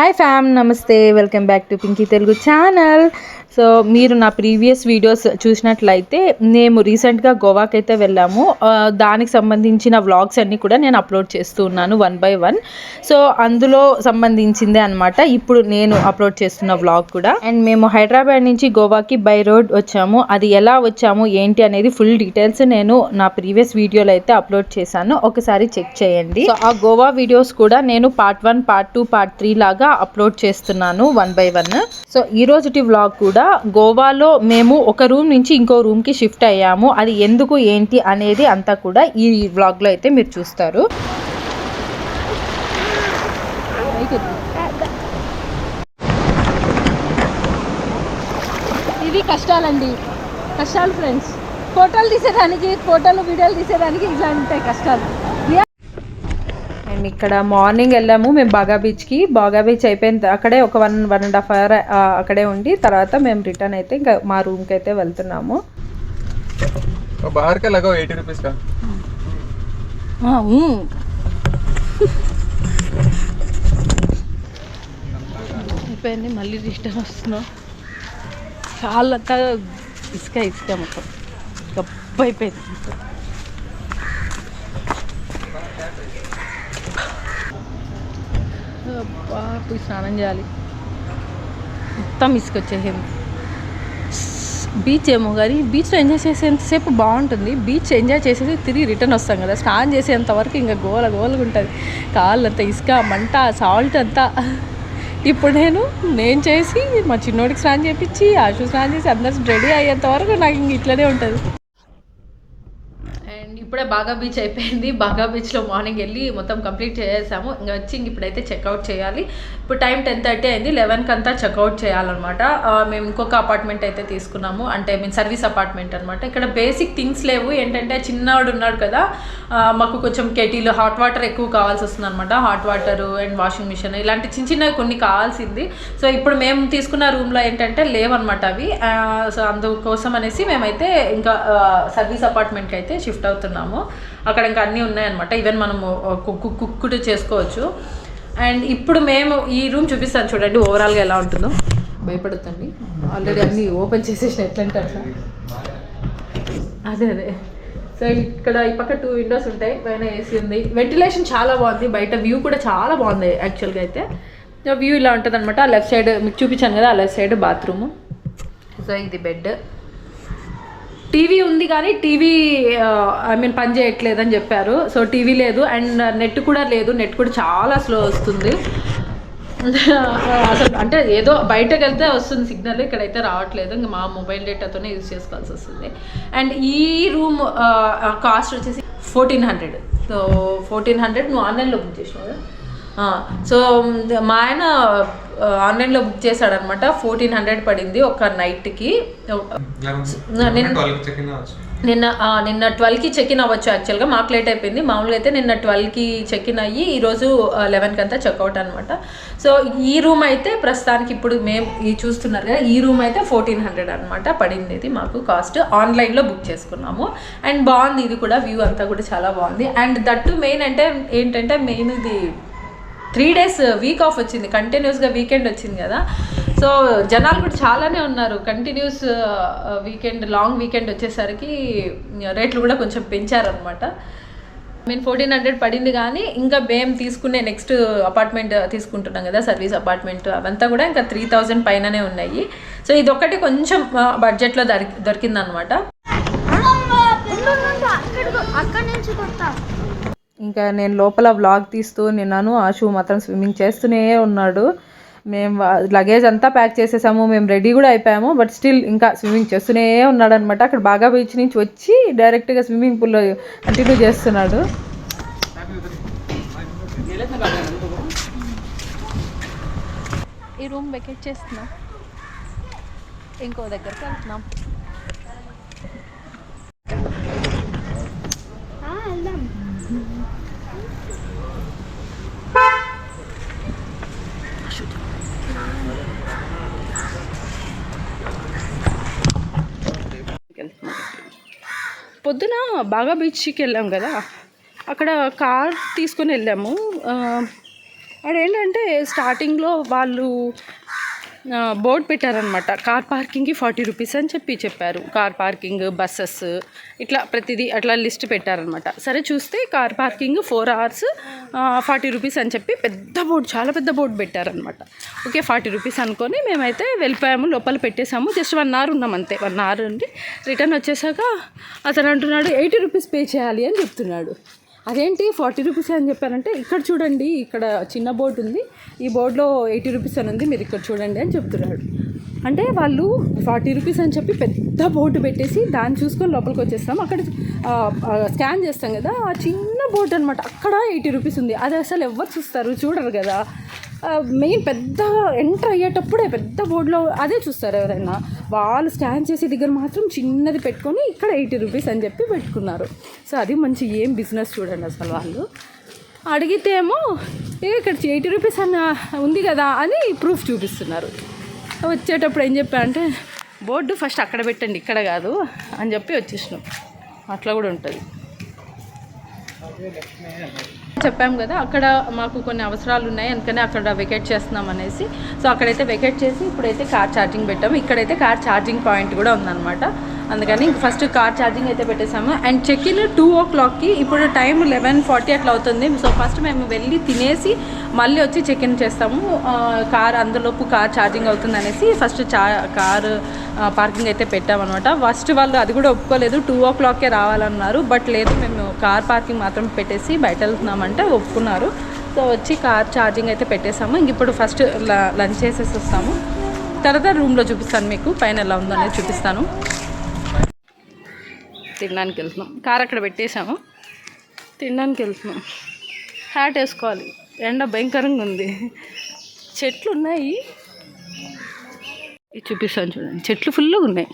Hi fam నమస్తే welcome back to Pinky Telugu channel so మీరు నా ప్రీవియస్ వీడియోస్ చూసినట్లయితే మేము రీసెంట్గా గోవాకి అయితే వెళ్ళాము దానికి సంబంధించిన వ్లాగ్స్ అన్నీ కూడా నేను అప్లోడ్ చేస్తూ ఉన్నాను వన్ బై వన్ సో అందులో సంబంధించిందే అనమాట ఇప్పుడు నేను అప్లోడ్ చేస్తున్న వ్లాగ్ కూడా. అండ్ మేము హైదరాబాద్ నుంచి గోవాకి బై రోడ్ వచ్చాము. అది ఎలా వచ్చాము ఏంటి అనేది ఫుల్ డీటెయిల్స్ నేను నా ప్రీవియస్ వీడియోలో అయితే అప్లోడ్ చేశాను. ఒకసారి చెక్ చేయండి. సో ఆ గోవా వీడియోస్ కూడా నేను part one part two part three లాగా అప్లోడ్ చేస్తున్నాను వన్ బై వన్ సో ఈ రోజుటి వ్లాగ్ కూడా గోవాలో మేము ఒక రూమ్ నుంచి ఇంకో రూమ్కి షిఫ్ట్ అయ్యాము. అది ఎందుకు ఏంటి అనేది అంతా కూడా ఈ వ్లాగ్లో అయితే మీరు చూస్తారు. ఇది కష్టాలండి. కష్టాలు ఫ్రెండ్స్ ఫోటోలు తీసేదానికి ఫోటోలు వీడియోలు తీసేదానికి ఇట్లా ఉంటాయి కష్టాలు. ఇక్కడ మార్నింగ్ వెళ్ళాము. మేము బాగా బీచ్కి. బాగా బీచ్ అయిపోయింది అక్కడే ఒక one one and half hour అక్కడే ఉండి తర్వాత మేము రిటర్న్ అయితే ఇంకా మా రూమ్కి అయితే వెళ్తున్నాము. అయిపోయింది. మళ్ళీ రిటర్న్ వస్తున్నాం. చాలా ఇసుక ఇసుక మొత్తం. గప్ప అయిపోయింది. అబ్బా పోయి స్నానం చేయాలి. మొత్తం ఇసుకొచ్చేసింది బీచ్ ఏమో కానీ బీచ్లో ఎంజాయ్ చేసేంతసేపు బాగుంటుంది. బీచ్ ఎంజాయ్ చేసేసి తిరిగి రిటర్న్ వస్తాం కదా. స్నానం చేసేంతవరకు ఇంకా గోల గోలగా ఉంటుంది. కాళ్ళంతా ఇసుక మంట సాల్ట్ అంతా. ఇప్పుడు నేను నేను చేసి మా చిన్నోడికి స్నానం చేపించి ఆశు స్నానం చేసి అందరు రెడీ అయ్యేంత వరకు నాకు ఇంక ఇట్లనే ఉంటుంది. ఇప్పుడే బాగా బీచ్ అయిపోయింది. బాగా బీచ్లో మార్నింగ్ వెళ్ళి మొత్తం కంప్లీట్ చేసేసాము. ఇంకా వచ్చి ఇంక ఇప్పుడైతే చెక్అవుట్ చేయాలి. ఇప్పుడు టైం టెన్ థర్టీ అయింది. లెవెన్కి అంతా చెక్అవుట్ చేయాలన్నమాట మేము ఇంకొక అపార్ట్మెంట్ అయితే తీసుకున్నాము. అంటే మేము సర్వీస్ అపార్ట్మెంట్ అనమాట ఇక్కడ బేసిక్ థింగ్స్ లేవు. ఏంటంటే చిన్నవాడు ఉన్నాడు కదా మాకు కొంచెం కెటీలు హాట్ వాటర్ ఎక్కువ కావాల్సి వస్తుంది అనమాట hot water and washing machine ఇలాంటి చిన్న చిన్నవి కొన్ని కావాల్సింది. సో ఇప్పుడు మేము తీసుకున్న రూమ్లో ఏంటంటే లేవన్నమాట అవి. సో అందుకోసం అనేసి మేమైతే ఇంకా సర్వీస్ అపార్ట్మెంట్కి అయితే షిఫ్ట్ అవుతున్నాం. అవుతున్నాము అక్కడ ఇంకా అన్నీ ఉన్నాయన్నమాట. ఈవెన్ మనము కుక్ కుక్ చేసుకోవచ్చు. అండ్ ఇప్పుడు మేము ఈ రూమ్ చూపిస్తాను చూడండి ఓవరాల్గా ఎలా ఉంటుందో. భయపడుతుంది ఆల్రెడీ అన్నీ ఓపెన్ చేసేసిన ఎట్లంటే అట్లా. అదే అదే. సో ఇక్కడ ఈ పక్క టూ విండోస్ ఉంటాయి. పైన ఏసీ ఉంది. వెంటిలేషన్ చాలా బాగుంది. బయట వ్యూ కూడా చాలా బాగుంది యాక్చువల్గా అయితే. వ్యూ ఇలా ఉంటుంది అనమాట లెఫ్ట్ సైడ్ మీకు చూపించాను కదా ఆ లెఫ్ట్ సైడ్ బాత్రూము సో ఇది బెడ్ టీవీ ఉంది కానీ టీవీ ఐ మీన్ పని అని చెప్పారు. సో టీవీ లేదు అండ్ నెట్ కూడా లేదు. నెట్ కూడా చాలా స్లో వస్తుంది. అసలు అంటే ఏదో బయటకు వెళ్తే వస్తుంది సిగ్నల్ ఇక్కడైతే రావట్లేదు. ఇంకా మా మొబైల్ డేటాతోనే యూజ్ చేసుకోవాల్సి వస్తుంది. అండ్ ఈ రూమ్ కాస్ట్ వచ్చేసి fourteen hundred. So fourteen hundred నువ్వు ఆన్లైన్లో బుక్ చేసినావు? సో మా ఆయన ఆన్లైన్లో బుక్ చేశాడనమాట. ఫోర్టీన్ హండ్రెడ్ పడింది ఒక నైట్కి. నిన్న నిన్న ట్వెల్వ్కి చెక్ ఇన్ అవ్వచ్చు. యాక్చువల్గా. మాకు లేట్ అయిపోయింది. మామూలుగా అయితే నిన్న ట్వెల్వ్కి చెక్ ఇన్ అయ్యి ఈరోజు లెవెన్కి అంతా చెక్అవుట్ అనమాట. సో ఈ రూమ్ అయితే ప్రస్తుతానికి ఇప్పుడు మేము ఈ చూస్తున్నారు కదా ఈ రూమ్ అయితే ఫోర్టీన్ హండ్రెడ్ అనమాట పడింది ఇది మాకు కాస్ట్. ఆన్లైన్లో బుక్ చేసుకున్నాము. అండ్ బాగుంది ఇది కూడా వ్యూ అంతా కూడా చాలా బాగుంది. అండ్ దట్టు మెయిన్ అంటే ఏంటంటే మెయిన్ ఇది త్రీ డేస్ వీక్ ఆఫ్ వచ్చింది కంటిన్యూస్గా వీకెండ్ వచ్చింది కదా. సో జనాలు కూడా చాలానే ఉన్నారు. కంటిన్యూస్ వీకెండ్ లాంగ్ వీకెండ్ వచ్చేసరికి రేట్లు కూడా కొంచెం పెంచారనమాట మేము ఫోర్టీన్ హండ్రెడ్ పడింది కానీ ఇంకా మేము తీసుకునే నెక్స్ట్ అపార్ట్మెంట్ తీసుకుంటున్నాం కదా సర్వీస్ అపార్ట్మెంట్ అవంతా కూడా ఇంకా త్రీ థౌజండ్ పైననే ఉన్నాయి. సో ఇది ఒక్కటి కొంచెం బడ్జెట్లో దొరికి దొరికిందనమాట అక్కడ నుంచి కొత్త. ఇంకా నేను లోపల వ్లాగ్ తీస్తూ నిన్నాను. ఆశు మాత్రం స్విమ్మింగ్ చేస్తూనే ఉన్నాడు. మేము లగేజ్ అంతా ప్యాక్ చేసేసాము. మేము రెడీ కూడా అయిపోయాము. బట్ స్టిల్ ఇంకా స్విమ్మింగ్ చేస్తూనే ఉన్నాడు అనమాట అక్కడ బాగా బీచ్ నుంచి వచ్చి డైరెక్ట్గా స్విమ్మింగ్ పూల్లో కంటిన్యూ చేస్తున్నాడు. ఈ రూమ్ వెకేట్ చేస్తున్నాం. ఇంకో దగ్గరికి వెళ్తున్నాం. పొద్దున బాగా బీచ్కి వెళ్ళాం కదా. అక్కడ కార్ తీసుకొని వెళ్ళాము. అక్కడ ఏంటంటే స్టార్టింగ్లో వాళ్ళు బోర్డు పెట్టారనమాట కార్ పార్కింగ్కి ఫార్టీ రూపీస్ అని చెప్పి చెప్పారు. కార్ పార్కింగ్ బస్సెస్ ఇట్లా ప్రతిదీ అట్లా లిస్ట్ పెట్టారనమాట సరే చూస్తే car parking four hours forty rupees అని చెప్పి పెద్ద బోర్డు చాలా పెద్ద బోర్డు పెట్టారనమాట ఓకే ఫార్టీ రూపీస్ అనుకొని మేమైతే వెళ్ళిపోయాము లోపల పెట్టేసాము జస్ట్ వన్ అవర్ ఉన్నాం అంతే. వన్ అవర్ ఉండి రిటర్న్ వచ్చేసాక అతను అంటున్నాడు ఎయిటీ రూపీస్ పే చేయాలి అని చెప్తున్నాడు. అదేంటి ఫార్టీ రూపీస్ అని చెప్పారంటే ఇక్కడ చూడండి ఇక్కడ చిన్న బోర్డు ఉంది. ఈ బోర్డులో ఎయిటీ రూపీస్ అని ఉంది మీరు ఇక్కడ చూడండి అని చెప్తున్నాడు అంటే వాళ్ళు ఫార్టీ రూపీస్ అని చెప్పి పెద్ద బోర్డు పెట్టేసి దాన్ని చూసుకొని లోపలికి వచ్చేస్తాం. అక్కడ స్కాన్ చేస్తాం కదా ఆ చిన్న బోర్డు అనమాట అక్కడ ఎయిటీ రూపీస్ ఉంది. అది అసలు ఎవరు చూస్తారు? చూడరు కదా. మెయిన్ పెద్ద ఎంటర్ అయ్యేటప్పుడే పెద్ద బోర్డులో అదే చూస్తారు ఎవరైనా. వాళ్ళు స్కాన్ చేసే దగ్గర మాత్రం చిన్నది పెట్టుకొని ఇక్కడ ఎయిటీ రూపీస్ అని చెప్పి పెట్టుకున్నారు. సో అది మంచి ఏం బిజినెస్ చూడండి అసలు వాళ్ళు. అడిగితేమో ఇక్కడ ఎయిటీ రూపీస్ అన్న ఉంది కదా అని ప్రూఫ్ చూపిస్తున్నారు. వచ్చేటప్పుడు ఏం చెప్పా అంటే బోర్డు ఫస్ట్ అక్కడ పెట్టండి ఇక్కడ కాదు అని చెప్పి వచ్చేసినాం. అట్లా కూడా ఉంటుంది. చెప్పాము కదా అక్కడ మాకు కొన్ని అవసరాలు ఉన్నాయి అందుకనే అక్కడ వెకేట్ చేస్తున్నాం అనేసి. సో అక్కడైతే వెకేట్ చేసి ఇప్పుడైతే కార్ ఛార్జింగ్ పెట్టాము. ఇక్కడైతే కార్ ఛార్జింగ్ పాయింట్ కూడా ఉందన్నమాట. అందుకని ఫస్ట్ కార్ ఛార్జింగ్ అయితే పెట్టేసాము అండ్ చెక్ ఇన్ టూ ఓ క్లాక్కి ఇప్పుడు టైం లెవెన్ ఫార్టీ అట్లా అవుతుంది. సో ఫస్ట్ మేము వెళ్ళి తినేసి మళ్ళీ వచ్చి చెక్ ఇన్ చేస్తాము. కార్ అందులోపు కార్ ఛార్జింగ్ అవుతుంది అనేసి ఫస్ట్ చా కార్ పార్కింగ్ అయితే పెట్టామన్నమాట. ఫస్ట్ వాళ్ళు అది కూడా ఒప్పుకోలేదు. Two oh క్లాక్కే రావాలన్నారు. బట్ లేదు మేము కార్ పార్కింగ్ మాత్రం పెట్టేసి బయట వెళ్తున్నామంటే ఒప్పుకున్నారు. సో వచ్చి కార్ ఛార్జింగ్ అయితే పెట్టేసాము ఇంక ఇప్పుడు ఫస్ట్ లంచ్ చేసేసి వస్తాము. తర్వాత రూమ్లో చూపిస్తాను మీకు. పైన ఎలా ఉందో అనేది చూపిస్తాను. తినడానికి వెళ్తున్నాం కార్ అక్కడ పెట్టేశాము. తినడానికి వెళ్తున్నాం హ్యాట్ వేసుకోవాలి. ఎండ భయంకరంగా ఉంది. చెట్లు ఉన్నాయి ఇది చూపిస్తాను చూడండి. చెట్లు ఫుల్గా ఉన్నాయి.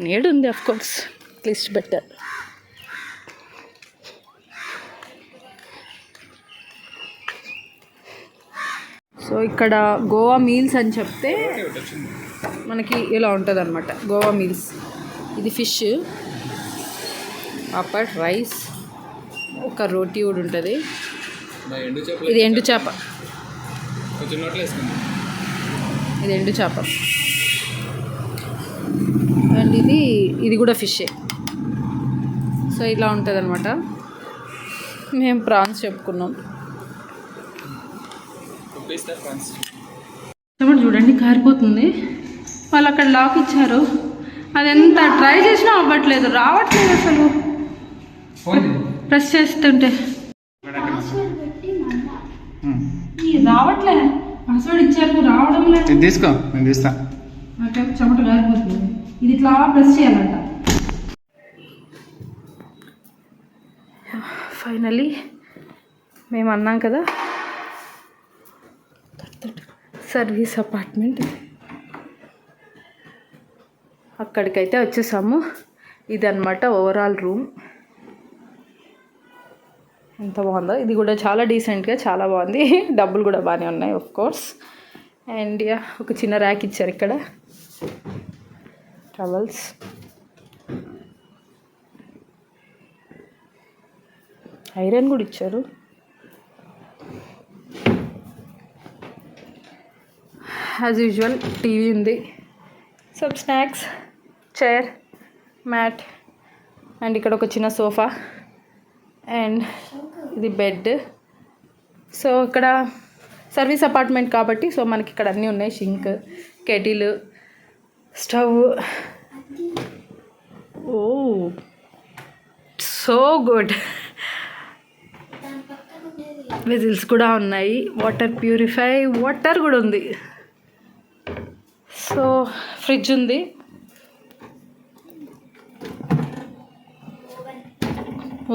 నీడు ఉంది అఫ్ కోర్స్ లిస్ట్ బెటర్ ఇక్కడ గోవా మీల్స్ అని చెప్తే మనకి ఇలా ఉంటుంది అనమాట గోవా మీల్స్. ఇది ఫిష్. పాపడ్ రైస్. ఒక రోటీ కూడా ఉంటుంది. ఇది ఎండు చేప. ఇది ఎండు చేప. అండ్ ఇది ఇది కూడా ఫిషే. సో ఇలా ఉంటుంది అనమాట మేము ప్రాన్స్ చెప్పుకున్నాం. ఉప్పేస్తారు ఫ్రెండ్స్ చెప్పండి చూడండి కారిపోతుంది. వాళ్ళు అక్కడ లాక్ ఇచ్చారు. అది ఎంత ట్రై చేసినా అవ్వట్లేదు రావట్లేదు అసలు. ప్రెస్ చేస్తుంటే. రావట్లే. పాస్వర్డ్ ఇచ్చారు రావడం లేదు. తీసుకో నేను తీస్తా. నాకేమో చెమట కారిపోతుంది ఇది ఇట్లా ప్రెస్ చేయాలంట. ఫైనలీ మేము అన్నాం కదా సర్వీస్ అపార్ట్మెంట్. అక్కడికైతే వచ్చేసాము. ఇది ఓవరాల్ రూమ్. ఎంత బాగుందో. ఇది కూడా చాలా డీసెంట్గా చాలా బాగుంది. డబ్బులు కూడా బాగానే ఉన్నాయి ఆఫ్ కోర్స్ అండ్ యా ఒక చిన్న ర్యాక్ ఇచ్చారు ఇక్కడ. టవల్స్ ఐరన్ కూడా ఇచ్చారు. యాజ్ యూజువల్ టీవీ ఉంది. సబ్ స్నాక్స్ చైర్ మ్యాట్ అండ్ ఇక్కడ ఒక చిన్న సోఫా అండ్ ఇది బెడ్ సో ఇక్కడ సర్వీస్ అపార్ట్మెంట్ కాబట్టి సో మనకి ఇక్కడ అన్నీ ఉన్నాయి. Sink kettle stove oh so good whistles కూడా ఉన్నాయి. వాటర్ ప్యూరిఫై వాటర్ కూడా ఉంది. సో ఫ్రిడ్జ్ ఉంది.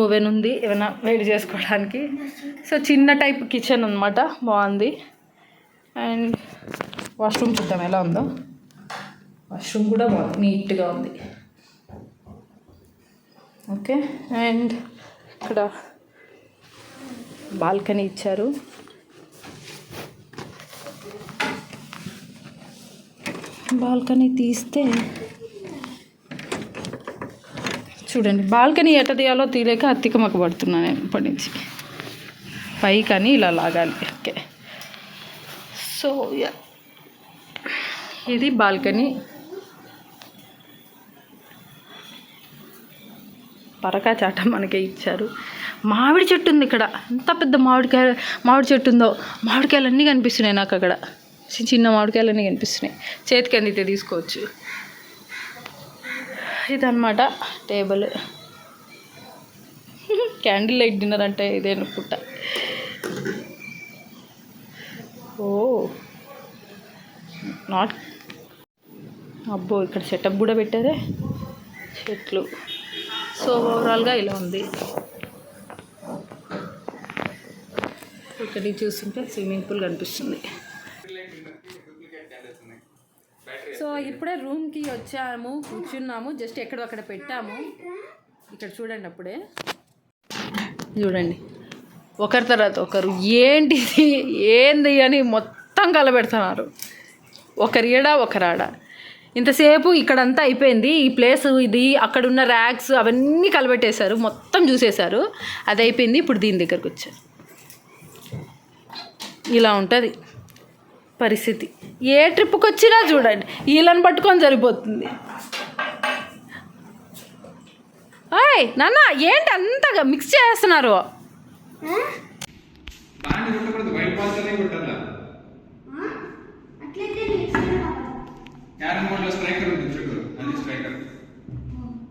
ఓవెన్ ఉంది ఏమైనా వేడి చేసుకోవడానికి. సో చిన్న టైప్ కిచెన్ అనమాట బాగుంది. అండ్ వాష్రూమ్ చూద్దాం ఎలా ఉందో. వాష్రూమ్ కూడా బాగుంది నీట్గా ఉంది. ఓకే అండ్ ఇక్కడ బాల్కనీ ఇచ్చారు. బాల్కనీ తీస్తే చూడండి బాల్కనీ ఎట్ట తీయాలో తీయలేక అత్తికమక పడుతున్నాను నేను ఇప్పటి నుంచి. పైకని ఇలా లాగాలి. ఓకే. సో ఇది బాల్కనీ. పరకా చాట మనకే ఇచ్చారు. మామిడి చెట్టు ఉంది ఇక్కడ. ఎంత పెద్ద మామిడికాయ మామిడి చెట్టు ఉందో. మామిడికాయలు అన్నీ కనిపిస్తున్నాయి నాకు అక్కడ. చిన్న చిన్న మామిడికాయలు కనిపిస్తున్నాయి. చేతికి అందితే తీసుకోవచ్చు. ఇదన్నమాట టేబుల్. క్యాండిల్ లైట్ డిన్నర్ అంటే ఇదే అనుకుంటా. ఓ. నాట్. అబ్బో ఇక్కడ సెటప్ కూడా పెట్టారే. చెట్లు. సో ఓవరాల్గా ఇలా ఉంది. ఇక్కడ చూస్తుంటే స్విమ్మింగ్ పూల్ కనిపిస్తుంది. సో ఇప్పుడే రూమ్కి వచ్చాము కూర్చున్నాము జస్ట్ ఎక్కడో అక్కడ పెట్టాము. ఇక్కడ చూడండి అప్పుడే. చూడండి. ఒకరి తర్వాత ఒకరు ఏంటిది ఏంది అని మొత్తం కలబెడుతున్నారు. ఒకరి ఈడ ఒకరాడ ఇంతసేపు ఇక్కడంతా అయిపోయింది. ఈ ప్లేస్ ఇది అక్కడ ఉన్న ర్యాక్స్ అవన్నీ కలబెట్టేశారు. మొత్తం చూసేశారు. అది అయిపోయింది. ఇప్పుడు దీని దగ్గరకు వచ్చారు. ఇలా ఉంటుంది. పరిస్థితి. ఏ ట్రిప్కి వచ్చినా చూడండి వీళ్ళని పట్టుకొని సరిపోతుంది. ఓయ్ నాన్న ఏంటి అంతగా మిక్స్ చేస్తున్నారు? దాన్ని కొట్టకూడదు వైట్ బాల్స్ అనే కొట్టాలా అట్లయితే నెక్స్ట్ క్యారమ్ బోర్డ్లో స్ట్రైకర్ ఉంటుంది చూడు అది స్ట్రైకర్.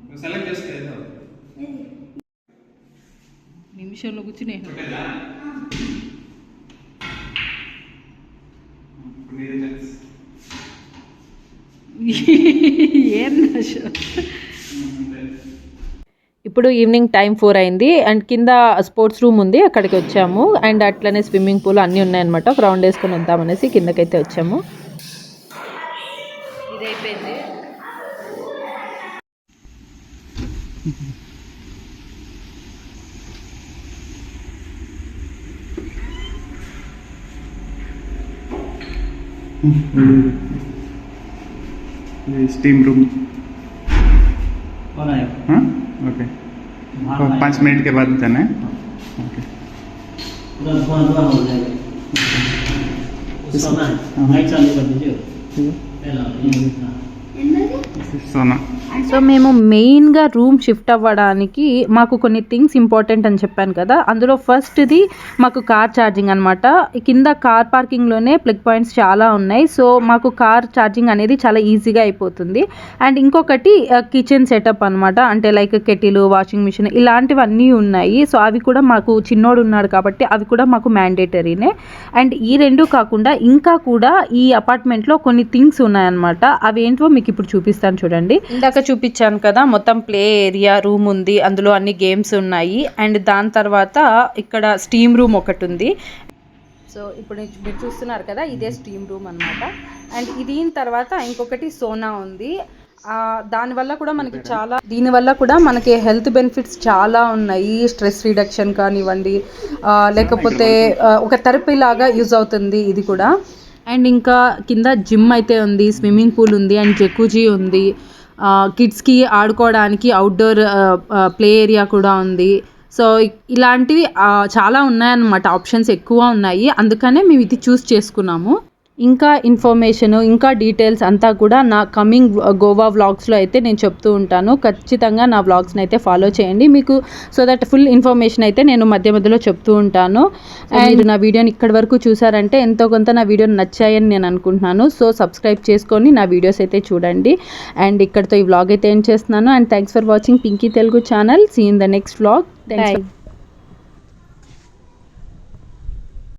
నువ్వు సెలెక్ట్ చేస్తే ఏదో. నిమిషంలో కూర్చుని ఏం. ఇప్పుడు ఈవినింగ్ టైం ఫోర్ అయింది అండ్ కింద స్పోర్ట్స్ రూమ్ ఉంది అక్కడికి వచ్చాము. అండ్ అట్లనే స్విమ్మింగ్ పూల్ అన్నీ ఉన్నాయన్నమాట. ఒక రౌండ్ వేసుకొని వద్దామనేసి కిందకైతే వచ్చాము. ఇది అయిపోయింది स्टीम रूम हाँ? ओके तो पाँच मिनट के बाद जाना है। ओके पूरा लाइट हाँ। चालू कर दीजिए। సో మేము మెయిన్గా రూమ్ షిఫ్ట్ అవ్వడానికి మాకు కొన్ని థింగ్స్ ఇంపార్టెంట్ అని చెప్పాను కదా. అందులో ఫస్ట్ది మాకు కార్ ఛార్జింగ్ అనమాట కింద కార్ పార్కింగ్లోనే ప్లగ్ పాయింట్స్ చాలా ఉన్నాయి. సో మాకు కార్ ఛార్జింగ్ అనేది చాలా ఈజీగా అయిపోతుంది. అండ్ ఇంకొకటి కిచెన్ సెటప్ అనమాట అంటే లైక్ కెటిల్ వాషింగ్ మిషన్ ఇలాంటివన్నీ ఉన్నాయి. సో అవి కూడా మాకు చిన్నోడు ఉన్నాడు కాబట్టి అవి కూడా మాకు మ్యాండేటరీనే. అండ్ ఈ రెండు కాకుండా ఇంకా కూడా ఈ అపార్ట్మెంట్లో కొన్ని థింగ్స్ ఉన్నాయన్నమాట. అవి ఏంటో మీకు ఇప్పుడు చూపిస్తాను చూడండి. ఇందాక చూపించాను కదా మొత్తం ప్లే ఏరియా రూమ్ ఉంది అందులో అన్ని గేమ్స్ ఉన్నాయి. అండ్ దాని తర్వాత ఇక్కడ స్టీమ్ రూమ్ ఒకటి ఉంది. సో ఇప్పుడు మీరు- చూస్తున్నారు కదా ఇదే స్టీమ్ రూమ్ అనమాట అండ్ దీని తర్వాత ఇంకొకటి సోనా ఉంది. దానివల్ల కూడా మనకి చాలా దీనివల్ల కూడా మనకి హెల్త్ బెనిఫిట్స్ చాలా ఉన్నాయి. స్ట్రెస్ రిడక్షన్ కానివ్వండి లేకపోతే ఒక థెరపీ లాగా యూజ్ అవుతుంది ఇది కూడా. అండ్ ఇంకా కింద జిమ్ అయితే ఉంది స్విమ్మింగ్ పూల్ ఉంది అండ్ జకుజీ ఉంది. కిడ్స్కి ఆడుకోవడానికి అవుట్డోర్ ప్లే ఏరియా కూడా ఉంది. సో ఇలాంటివి చాలా ఉన్నాయన్నమాట. ఆప్షన్స్ ఎక్కువ ఉన్నాయి. అందుకనే మేము ఇది చూస్ చేసుకున్నాము. ఇంకా ఇన్ఫర్మేషన్ ఇంకా డీటెయిల్స్ అంతా కూడా నా కమింగ్ గోవా వ్లాగ్స్లో అయితే నేను చెప్తూ ఉంటాను. ఖచ్చితంగా నా వ్లాగ్స్ని అయితే ఫాలో చేయండి. మీకు సో దట్ ఫుల్ ఇన్ఫర్మేషన్ అయితే నేను మధ్య మధ్యలో చెప్తూ ఉంటాను. అండ్ నా వీడియోని ఇక్కడి వరకు చూసారంటే ఎంతో కొంత నా వీడియోని నచ్చాయని నేను అనుకుంటున్నాను. సో సబ్స్క్రైబ్ చేసుకొని నా వీడియోస్ అయితే చూడండి. అండ్ ఇక్కడితో ఈ వ్లాగ్ అయితే ఏం చేస్తున్నాను. And thanks for watching Pinky Telugu channel see in the next vlog thanks